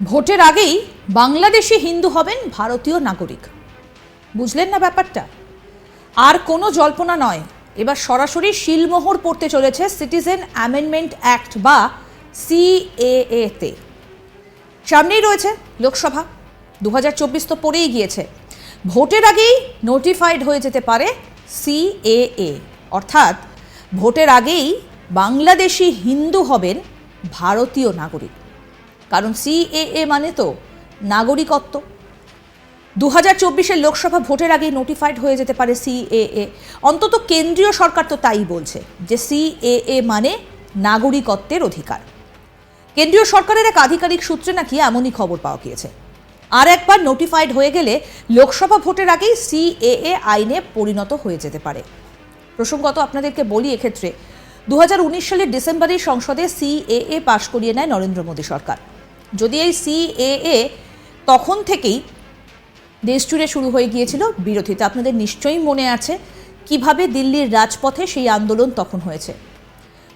ভোটের আগেই বাংলাদেশি হিন্দু হবেন ভারতীয় নাগরিক। বুঝলেন না ব্যাপারটা? আর কোনো জল্পনা নয়, এবার সরাসরি শিলমোহর পড়তে চলেছে সিটিজেন অ্যামেন্ডমেন্ট অ্যাক্ট বা সিএএ তে সামনেই রয়েছে লোকসভা দু হাজার চব্বিশ তো পড়েই গিয়েছে। ভোটের আগেই নোটিফাইড হয়ে যেতে পারে সিএএ, অর্থাৎ ভোটের আগেই বাংলাদেশি হিন্দু হবেন ভারতীয় নাগরিক। কারণ সিএএ মানে তো নাগরিকত্ব। দু হাজার চব্বিশের লোকসভা ভোটের আগেই নোটিফাইড হয়ে যেতে পারে সিএএ অন্তত কেন্দ্রীয় সরকার তো তাই বলছে যে সিএএ মানে নাগরিকত্বের অধিকার। কেন্দ্রীয় সরকারের এক আধিকারিক সূত্রে নাকি এমনই খবর পাওয়া গিয়েছে। আর একবার নোটিফাইড হয়ে গেলে লোকসভা ভোটের আগেই সিএএ আইনে পরিণত হয়ে যেতে পারে। প্রসঙ্গত আপনাদেরকে বলি এক্ষেত্রে দু হাজার উনিশ সালের ডিসেম্বরে সংসদে সিএএ পাশ করিয়ে নেয় নরেন্দ্র মোদী সরকার। যদি এই সিএএ তখন থেকেই দেশ জুড়ে শুরু হয়ে গিয়েছিল বিরোধিতা আপনাদের নিশ্চয়ই মনে আছে কীভাবে দিল্লির রাজপথে সেই আন্দোলন তখন হয়েছে।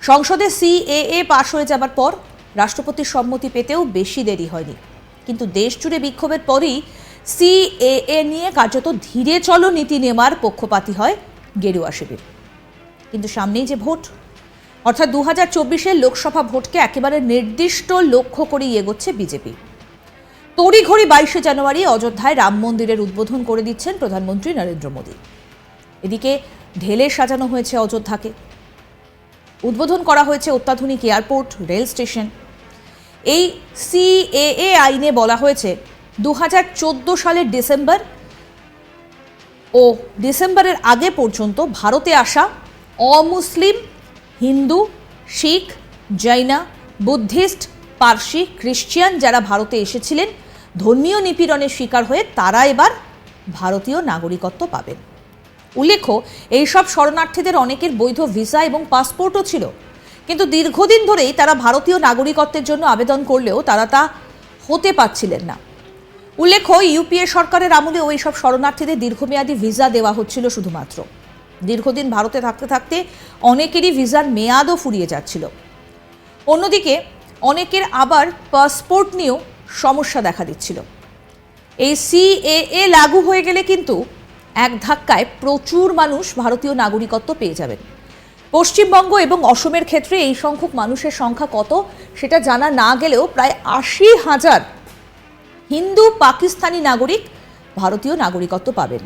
সংসদে সিএএ পাশ হয়ে যাবার পর রাষ্ট্রপতির সম্মতি পেতেও বেশি দেরি হয়নি। কিন্তু দেশ জুড়ে বিক্ষোভের পরই সিএএ নিয়ে কার্যত ধীরে চলো নীতি নেওয়ার পক্ষপাতী হয় গেরুয়া শিবির। কিন্তু সামনেই যে ভোট অর্থাৎ দু হাজার চব্বিশের লোকসভা ভোটকে একেবারে নির্দিষ্ট লক্ষ্য করেই এগোচ্ছে বিজেপি। তড়িঘড়ি বাইশে জানুয়ারি অযোধ্যায় রাম মন্দিরের উদ্বোধন করে দিচ্ছেন প্রধানমন্ত্রী নরেন্দ্র মোদী। এদিকে ঢেলে সাজানো হয়েছে অযোধ্যাকে। উদ্বোধন করা হয়েছে অত্যাধুনিক এয়ারপোর্ট, রেল স্টেশন। এই সিএএ আইনে বলা হয়েছে দু হাজার চোদ্দ সালের ডিসেম্বর ও ডিসেম্বরের আগে পর্যন্ত ভারতে আসা অমুসলিম হিন্দু, শিখ, জৈনা, বুদ্ধিস্ট, পার্সি খ্রিস্টিয়ান যারা ভারতে এসেছিলেন, ধর্মীয় নিপীড়নের শিকার হয়ে তারা এবার ভারতীয় নাগরিকত্ব পাবেন। উল্লেখ্য, এইসব শরণার্থীদের অনেকের বৈধ ভিসা এবং পাসপোর্টও ছিল। কিন্তু দীর্ঘদিন ধরেই তারা ভারতীয় নাগরিকত্বের জন্য আবেদন করলেও তারা তা হতে পারছিলেন না। উল্লেখ্য, ইউপিএ সরকারের আমলে ওই সব শরণার্থীদের দীর্ঘমেয়াদী ভিসা দেওয়া হচ্ছিল শুধুমাত্র। দীর্ঘদিন ভারতে থাকতে থাকতে অনেকেরই ভিসার মেয়াদও ফুরিয়ে যাচ্ছিল। অন্যদিকে অনেকের আবার পাসপোর্ট নিয়েও সমস্যা দেখা দিচ্ছিল। এই সিএএ লাগু হয়ে গেলে কিন্তু এক ধাক্কায় প্রচুর মানুষ ভারতীয় নাগরিকত্ব পেয়ে যাবেন। পশ্চিমবঙ্গ এবং অসমের ক্ষেত্রে এই সংখ্যক মানুষের সংখ্যা কত সেটা জানা না গেলেও প্রায় আশি হাজার হিন্দু পাকিস্তানি নাগরিক ভারতীয় নাগরিকত্ব পাবেন।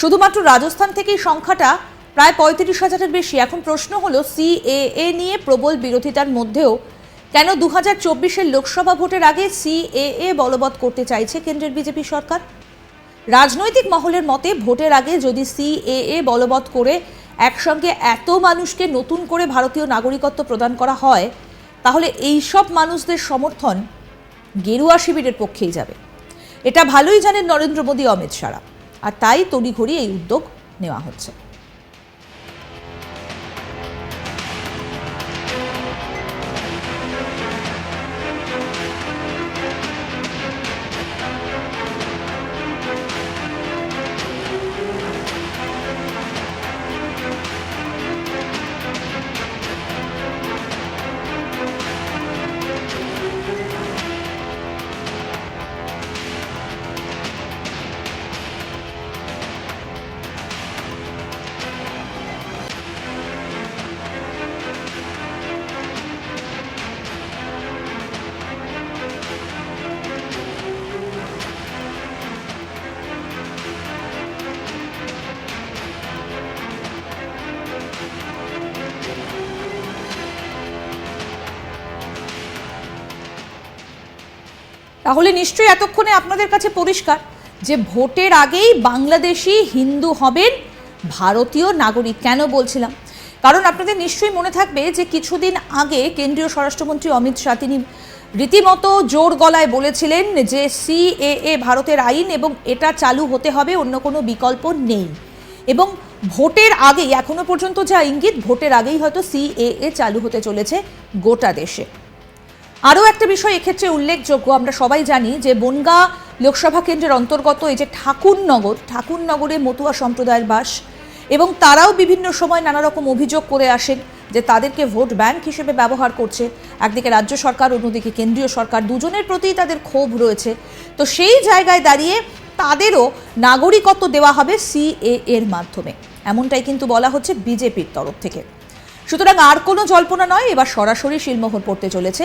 শুধুমাত্র রাজস্থান থেকেই সংখ্যাটা প্রায় পঁয়ত্রিশ হাজারের বেশি। এখন প্রশ্ন হলো সিএএ নিয়ে প্রবল বিরোধিতার মধ্যেও কেন দু হাজার চব্বিশের লোকসভা ভোটের আগে সিএএ বলবৎ করতে চাইছে কেন্দ্রের বিজেপি সরকার? রাজনৈতিক মহলের মতে, ভোটের আগে যদি সিএএ বলবৎ করে একসঙ্গে এত মানুষকে নতুন করে ভারতীয় নাগরিকত্ব প্রদান করা হয়, তাহলে এই সব মানুষদের সমর্থন গেরুয়া শিবিরের পক্ষেই যাবে। এটা ভালোই জানেন নরেন্দ্র মোদী, অমিত শাহরা। আর তাই তড়িঘড়ি এই উদ্যোগ নেওয়া হচ্ছে। তাহলে নিশ্চয়ই এতক্ষণে আপনাদের কাছে পরিষ্কার যে ভোটের আগেই বাংলাদেশি হিন্দু হবেন ভারতীয় নাগরিক, কেন বলছিলাম? কারণ আপনাদের নিশ্চয়ই মনে থাকবে যে কিছুদিন আগে কেন্দ্রীয় স্বরাষ্ট্রমন্ত্রী অমিত শাহ তিনি রীতিমতো জোর গলায় বলেছিলেন যে সিএএ ভারতের আইন এবং এটা চালু হতে হবে, অন্য কোনো বিকল্প নেই। এবং ভোটের আগেই, এখনও পর্যন্ত যা ইঙ্গিত, ভোটের আগেই হয়তো সিএএ চালু হতে চলেছে গোটা দেশে। আরও একটা বিষয় এক্ষেত্রে উল্লেখযোগ্য, আমরা সবাই জানি যে বনগা লোকসভা কেন্দ্রের অন্তর্গত এই যে ঠাকুরনগর, ঠাকুরনগরে মতুয়া সম্প্রদায়ের বাস এবং তারাও বিভিন্ন সময় নানা রকম অভিযোগ করে আসেন যে তাদেরকে ভোট ব্যাংক হিসেবে ব্যবহার করছে। একদিকে রাজ্য সরকার, অন্যদিকে কেন্দ্রীয় সরকার, দুজনের প্রতি তাদের ক্ষোভ রয়েছে। তো সেই জায়গায় দাঁড়িয়ে তাদেরও নাগরিকত্ব দেওয়া হবে সিএ এর মাধ্যমে। এমনটাই কিন্তু বলা হচ্ছে বিজেপির তরফ থেকে। সুতরাং আর কোনো জল্পনা নয়, এবার সরাসরি শিলমোহর পড়তে চলেছে